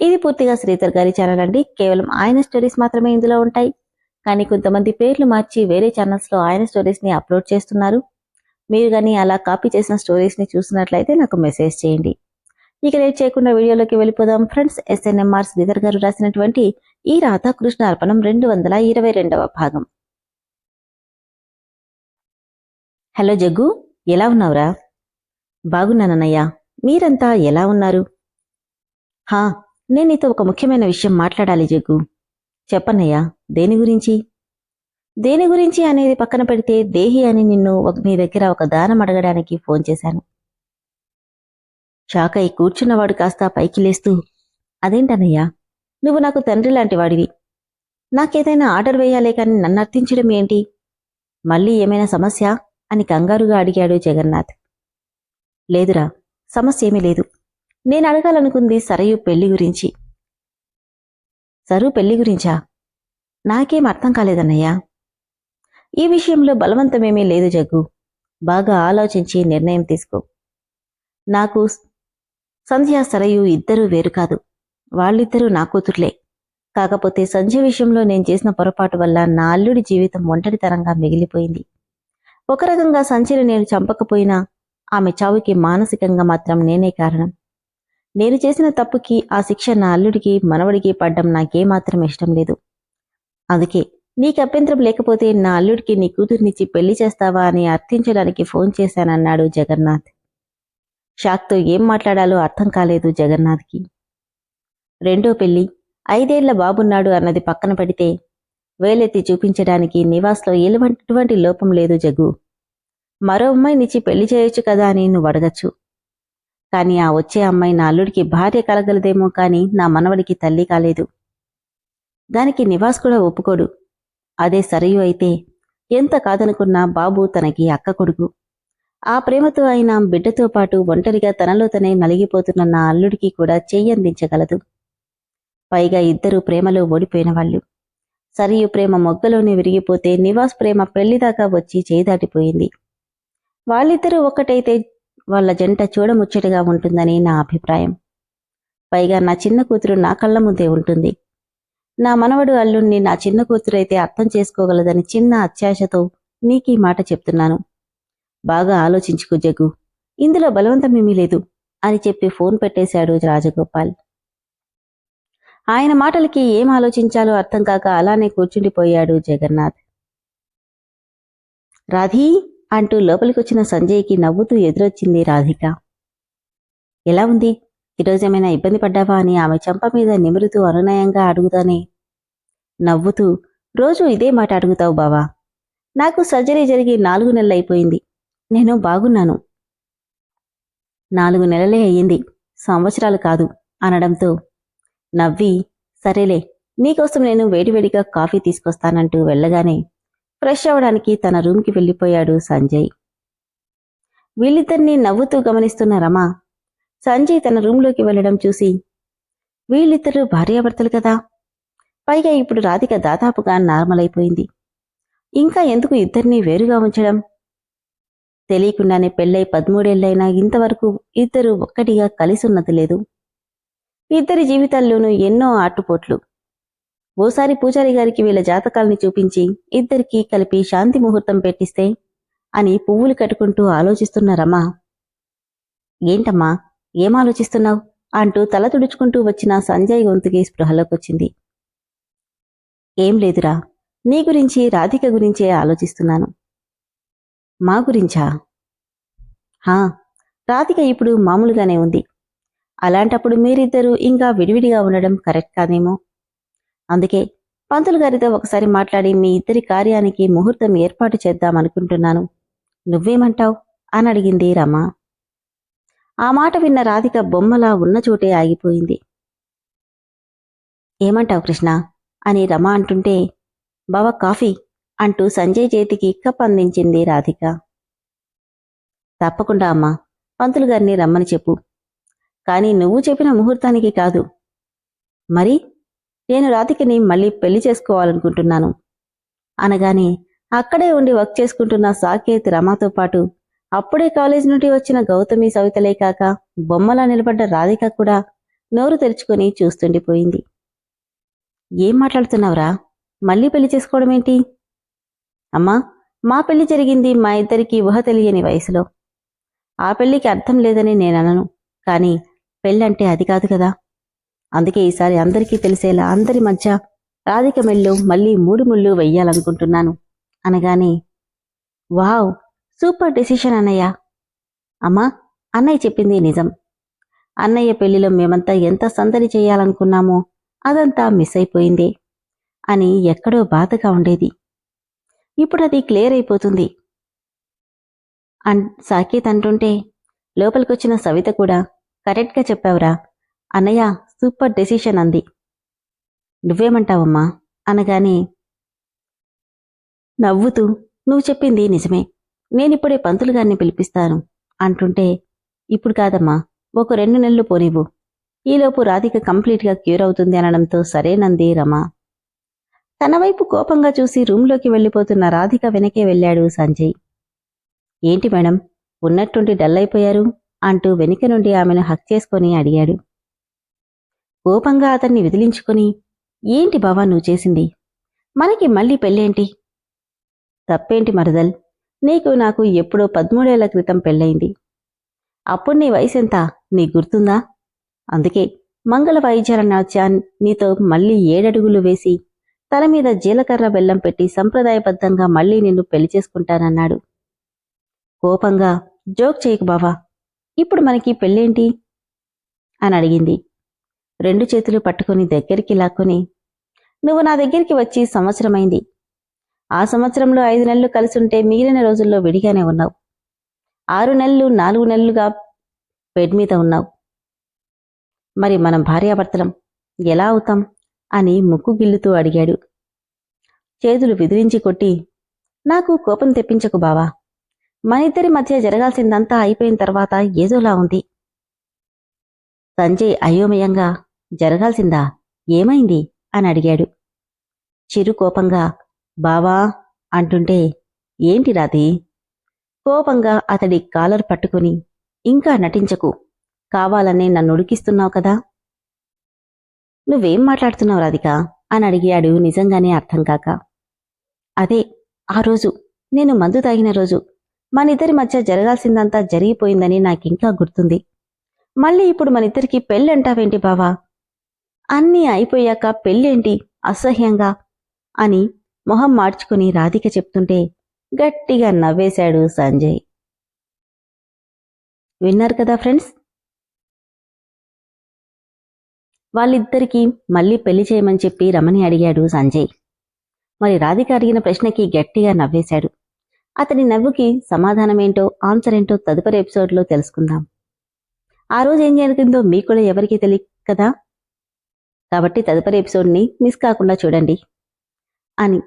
ఇది పూర్తిగా శ్రీధర్ గారి ఛానల్ అండి. కేవలం ఆయన స్టోరీస్ మాత్రమే ఇందులో ఉంటాయి. కానీ కొంతమంది పేర్లు మార్చి వేరే ఛానల్స్లో ఆయన స్టోరీస్ని అప్లోడ్ చేస్తున్నారు. మీరు కానీ అలా కాపీ చేసిన స్టోరీస్ని చూసినట్లయితే నాకు మెసేజ్ చేయండి. ఇక లేట్ చేయకుండా వీడియోలోకి వెళ్ళిపోదాం. ఫ్రెండ్స్ ఎస్ఎన్ఎంఆర్ శ్రీధర్ గారు రాసినటువంటి ఈ రాధాకృష్ణ అర్పణం రెండు వందల ఇరవై రెండవ భాగం. హలో జగ్గు ఎలా ఉన్నావురా? బాగున్నానన్నయ్యా. మీరంతా ఎలా ఉన్నారు? హా నేను నీతో ఒక ముఖ్యమైన విషయం మాట్లాడాలి జగ్గు. చెప్పన్నయ్యా దేని గురించి? దేని గురించి అనేది పక్కన పెడితే దేహి అని నిన్ను నీ దగ్గర ఒక దానం అడగడానికి ఫోన్ చేశాను. షాక్ అయి కూర్చున్నవాడు కాస్త పైకి లేస్తూ అదేంటన్నయ్యా? నువ్వు నాకు తండ్రి లాంటి వాడివి. నాకేదైనా ఆర్డర్ వేయాలే కానీ నన్ను అర్థించడం ఏంటి? మళ్ళీ ఏమైనా సమస్య? అని కంగారుగా అడిగాడు జగన్నాథ్. లేదురా సమస్య ఏమీ లేదు. నేను అడగాలనుకుంది సరయు పెళ్ళి గురించి. సరు పెళ్ళి గురించా? నాకేం అర్థం కాలేదన్నయ్యా. ఈ విషయంలో బలవంతమేమీ లేదు జగ్గు. బాగా ఆలోచించి నిర్ణయం తీసుకో. నాకు సంధ్య సరయు ఇద్దరూ వేరు కాదు. వాళ్ళిద్దరూ నా కూతుర్లే. కాకపోతే సంధ్య విషయంలో నేను చేసిన పొరపాటు వల్ల నా అల్లుడి జీవితం ఒంటరితనంగా మిగిలిపోయింది. ఒక రకంగా సంధ్యను నేను చంపకపోయినా ఆమె చావుకి మానసికంగా మాత్రం నేనే కారణం. నేను చేసిన తప్పుకి ఆ శిక్ష నా అల్లుడికి మనవడికి పడ్డం నాకేమాత్రం ఇష్టం లేదు. అందుకే నీకు అభ్యంతరం లేకపోతే నా అల్లుడికి నీ కూతుర్నిచ్చి పెళ్ళి చేస్తావా అని అర్థించడానికి ఫోన్ చేశానన్నాడు జగన్నాథ్. షాక్తో ఏం మాట్లాడాలో అర్థం కాలేదు జగన్నాథ్కి. రెండో పెళ్ళి ఐదేళ్ళ బాబున్నాడు అన్నది పక్కన పెడితే వేలెత్తి చూపించడానికి నివాస్లో ఎటువంటి లోపం లేదు జగ్గు. మరో అమ్మాయినిచ్చి పెళ్ళి చేయొచ్చు కదా అని నువ్వు అడగచ్చు. కానీ ఆ వచ్చే అమ్మాయి నా అల్లుడికి భార్య కలగలదేమో కానీ నా మనవడికి తల్లి కాలేదు. దానికి నివాస్ కూడా ఒప్పుకోడు. అదే సరియు అయితే ఎంత కాదనుకున్నా బాబు తనకి అక్క కొడుకు. ఆ ప్రేమతో ఆయన బిడ్డతో పాటు ఒంటరిగా తనలో తనే నలిగిపోతున్న నా అల్లుడికి కూడా చెయ్యందించగలదు పైగా ఇద్దరూ ప్రేమలో ఓడిపోయిన వాళ్ళు. సరియు ప్రేమ మొగ్గలోనే విరిగిపోతే నివాస్ ప్రేమ పెళ్ళిదాకా వచ్చి చేదాటిపోయింది వాళ్ళిద్దరూ ఒక్కటైతే వాళ్ళ జంట చూడముచ్చటగా ఉంటుందని నా అభిప్రాయం. పైగా నా చిన్న కూతురు నా కళ్ళ ముందే ఉంటుంది. నా మనవడు అల్లుణ్ణి నా చిన్న కూతురైతే అర్థం చేసుకోగలదని చిన్న అత్యాశతో నీకీ మాట చెప్తున్నాను. బాగా ఆలోచించుకో జగ్గు. ఇందులో బలవంతమేమీ లేదు అని చెప్పి ఫోన్ పెట్టేశాడు రాజగోపాల్. ఆయన మాటలకి ఏం ఆలోచించాలో అర్థం కాక అలానే కూర్చుండిపోయాడు జగన్నాథ్. రాధీ! అంటూ లోపలికొచ్చిన సంజయ్కి నవ్వుతూ ఎదురొచ్చింది రాధిక. ఎలా ఉంది? ఈరోజేమైనా ఇబ్బంది పడ్డావా? అని ఆమె చెంప మీద నిమురుతూ అనునయంగా అడుగుతానే. నవ్వుతూ రోజు ఇదే మాట అడుగుతావు బావా. నాకు సర్జరీ జరిగి నాలుగు నెలలైపోయింది. నేను బాగున్నాను. నాలుగు నెలలే అయ్యింది. సంవత్సరాలు కాదు అనడంతో నవ్వి సరేలే నీకోసం నేను వేడివేడిగా కాఫీ తీసుకొస్తానంటూ వెళ్ళగానే ఫ్రెష్ అవడానికి తన రూమ్కి వెళ్ళిపోయాడు సంజయ్. వీళ్ళిద్దరినీ నవ్వుతూ గమనిస్తున్న రమ సంజయ్ తన రూంలోకి వెళ్ళడం చూసి వీళ్ళిద్దరూ భార్యాభర్తలు కదా? పైగా ఇప్పుడు రాధిక దాదాపుగా నార్మల్ అయిపోయింది. ఇంకా ఎందుకు ఇద్దరినీ వేరుగా ఉంచడం? తెలియకుండానే పెళ్ళై పదమూడేళ్ళైనా ఇంతవరకు ఇద్దరు ఒక్కటిగా కలిసున్నది లేదు. ఇద్దరి జీవితాల్లోనూ ఎన్నో ఆటుపోట్లు. ఓసారి పూజారి గారికి వీళ్ళ జాతకాల్ని చూపించి ఇద్దరికీ కలిపి శాంతి ముహూర్తం పెట్టిస్తే అని పువ్వులు కట్టుకుంటూ ఆలోచిస్తున్న రమ ఏంటమ్మా ఏం ఆలోచిస్తున్నావు అంటూ తల తుడుచుకుంటూ వచ్చిన సంజయ్ గొంతుకి స్పృహలోకొచ్చింది. ఏం లేదురా నీ గురించి రాధిక గురించే ఆలోచిస్తున్నాను. మా గురించా? హా రాధిక ఇప్పుడు మామూలుగానే ఉంది. అలాంటప్పుడు మీరిద్దరూ ఇంకా విడివిడిగా ఉండడం కరెక్ట్ కాదేమో. అందుకే పంతులు గారితో ఒకసారి మాట్లాడి మీ ఇద్దరి కార్యానికి ముహూర్తం ఏర్పాటు చేద్దామనుకుంటున్నాను. నువ్వేమంటావ్? అని అడిగింది రమ. ఆ మాట విన్న రాధిక బొమ్మలా ఉన్న చోటే ఆగిపోయింది. ఏమంటావు కృష్ణ? అని రమ అంటుంటే బావ కాఫీ అంటూ సంజయ్ చేతికి కప్ అందించింది రాధిక. తప్పకుండా అమ్మా పంతులు గారిని రమ్మని చెప్పు. కానీ నువ్వు చెప్పిన ముహూర్తానికి కాదు. మరి నేను రాధికని మళ్ళీ పెళ్ళి చేసుకోవాలనుకుంటున్నాను. అనగానే అక్కడే ఉండి వర్క్ చేసుకుంటున్న సాకేత్ రమాతో పాటు అప్పుడే కాలేజ్ నుండి వచ్చిన గౌతమి సవితలే కాక బొమ్మలా నిలబడ్డ రాధిక కూడా నోరు తెరుచుకొని చూస్తుండిపోయింది. ఏం మాట్లాడుతున్నావురా? మళ్ళీ పెళ్ళి చేసుకోవడం ఏంటి? అమ్మా మా పెళ్ళి జరిగింది మా ఇద్దరికి ఊహ తెలియని వయసులో. ఆ పెళ్ళికి అర్థం లేదని నేననను కానీ పెళ్ళంటే అది కాదు కదా. అందుకే ఈసారి అందరికీ తెలిసేలా అందరి మధ్య రాధిక మెళ్ళు మళ్ళీ మూడు ముళ్ళు వెయ్యాలనుకుంటున్నాను. అనగానే వావ్ సూపర్ డెసిషన్ అన్నయ్య. అమ్మా అన్నయ్య చెప్పింది నిజం. అన్నయ్య పెళ్ళిలో మేమంతా ఎంత సందడి చేయాలనుకున్నామో అదంతా మిస్ అయిపోయింది అని ఎక్కడో బాధగా ఉండేది. ఇప్పుడు అది క్లియర్ అయిపోతుంది. అన్ సాకేత్ అంటుంటే లోపలికొచ్చిన సవిత కూడా కరెక్ట్గా చెప్పావురా. అన్నయ్య సూపర్ డెసిషన్ అంది. నువ్వేమంటావమ్మా? అనగానే నవ్వుతూ నువ్వు చెప్పింది నిజమే. నేనిప్పుడే పంతులు గారిని పిలిపిస్తాను అంటుంటే ఇప్పుడు కాదమ్మా ఒక రెండు నెలలు పోనివ్వు. ఈలోపు రాధిక కంప్లీట్గా క్యూర్ అవుతుంది అనడంతో సరేనంది రమ. తన వైపు కోపంగా చూసి రూంలోకి వెళ్ళిపోతున్న రాధిక వెనకే వెళ్ళాడు సంజయ్. ఏంటి మేడం ఉన్నట్టుండి డల్ అయిపోయారు? అంటూ వెనుక నుండి ఆమెను హక్ చేసుకొని అడిగాడు. కోపంగా అతన్ని విదిలించుకుని ఏంటి బావా నువ్వు చేసింది? మనకి మళ్ళీ పెళ్ళేంటి? తప్పేంటి మరదల్ నీకు నాకు ఎప్పుడో పదమూడేళ్ళ క్రితం పెళ్ళయింది. అప్పుడు నీ వయసెంత? నీ గుర్తుందా? అందుకే మంగళ వాయిద్యాలన్నాచ్యా నీతో మళ్ళీ ఏడడుగులు వేసి తల మీద జీలకర్ర బెల్లం పెట్టి సంప్రదాయబద్ధంగా మళ్ళీ నిన్ను పెళ్ళి చేసుకుంటానన్నాడు. కోపంగా జోక్ చేయకు బావా ఇప్పుడు మనకి పెళ్ళేంటి? అని అడిగింది. రెండు చేతులు పట్టుకుని దగ్గరికి లాక్కుని నువ్వు నా దగ్గరికి వచ్చి సంవత్సరమైంది. ఆ సంవత్సరంలో ఐదు నెలలు కలిసుంటే మిగిలిన రోజుల్లో విడిగానే ఉన్నావు. ఆరు నెలలు నాలుగు నెలలుగా బెడ్ మీద ఉన్నావు. మరి మనం భార్యాభర్తలం ఎలా అవుతాం? అని ముక్కు గిల్లుతూ అడిగాడు. చేతులు విదిరించి కొట్టి నాకు కోపం తెప్పించకు బావా. మన ఇద్దరి మధ్య జరగాల్సిందంతా అయిపోయిన తర్వాత ఏదోలా ఉంది. సంజయ్ అయోమయంగా జరగాల్సిందా? ఏమైంది? అని అడిగాడు. చిరు కోపంగా బావా అంటుంటే ఏంటి రాది కోపంగా అతడి కాలర్ పట్టుకుని ఇంకా నటించకు. కావాలనే నన్ను ఉడికిస్తున్నావు కదా? నువ్వేం మాట్లాడుతున్నావు రాధిక? అని అడిగాడు నిజంగానే అర్థం కాక. అదే ఆ రోజు. నేను మందు తాగిన రోజు. మనిద్దరి మధ్య జరగాల్సిందంతా జరిగిపోయిందని నాకింకా గుర్తుంది. మళ్ళీ ఇప్పుడు మనిద్దరికి పెళ్ళంటావేంటి బావా? అన్నీ అయిపోయాక పెళ్ళేంటి? అసహ్యంగా? అని మొహం మార్చుకుని రాధిక చెప్తుంటే గట్టిగా నవ్వేశాడు సంజయ్. విన్నారు కదా ఫ్రెండ్స్? వాళ్ళిద్దరికీ మళ్ళీ పెళ్ళి చేయమని చెప్పి రమణి అడిగాడు సంజయ్. మరి రాధిక అడిగిన ప్రశ్నకి గట్టిగా నవ్వేశాడు. అతని నవ్వుకి సమాధానమేంటో ఆన్సర్ ఏంటో తదుపరి ఎపిసోడ్లో తెలుసుకుందాం. ఆ రోజు ఏం జరిగిందో మీకు కూడా ఎవరికీ తెలియదు కదా? కాబట్టి తదుపరి ఎపిసోడ్ని మిస్ కాకుండా చూడండి అని